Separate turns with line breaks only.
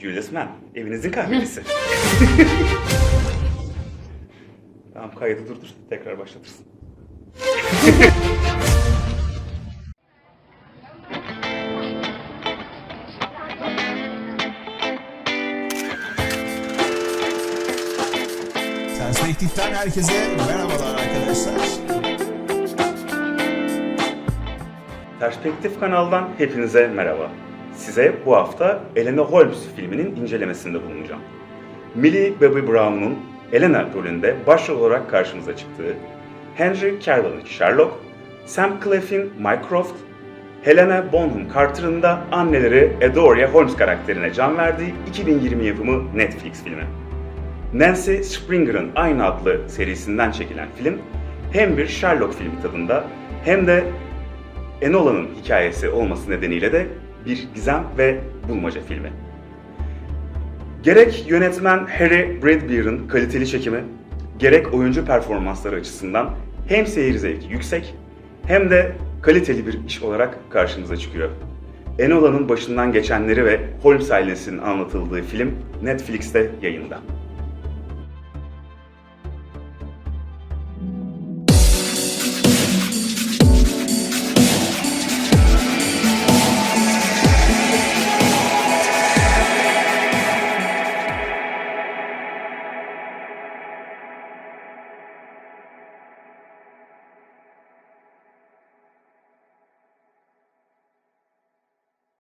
Güldesmen, evinizin kahvesi. tamam kaydı durdur, tekrar başlatırsın.
Perspektiften herkese merhabalar arkadaşlar.
Perspektif kanaldan hepinize merhaba. Size bu hafta Elena Holmes filminin incelemesinde bulunacağım. Millie Bobby Brown'un Elena rolünde başrol olarak karşımıza çıktığı, Henry Cavill'in Sherlock, Sam Cleff'in Mycroft, Helena Bonham Carter'ın da anneleri Edoria Holmes karakterine can verdiği 2020 yapımı Netflix filmi. Nancy Springer'ın aynı adlı serisinden çekilen film hem bir Sherlock filmi tadında hem de Enola'nın hikayesi olması nedeniyle de bir gizem ve bulmaca filmi. Gerek yönetmen Harry Bradbeer'ın kaliteli çekimi, gerek oyuncu performansları açısından hem seyir zevki yüksek hem de kaliteli bir iş olarak karşımıza çıkıyor. Enola'nın başından geçenleri ve Holmes ailesinin anlatıldığı film Netflix'te yayında.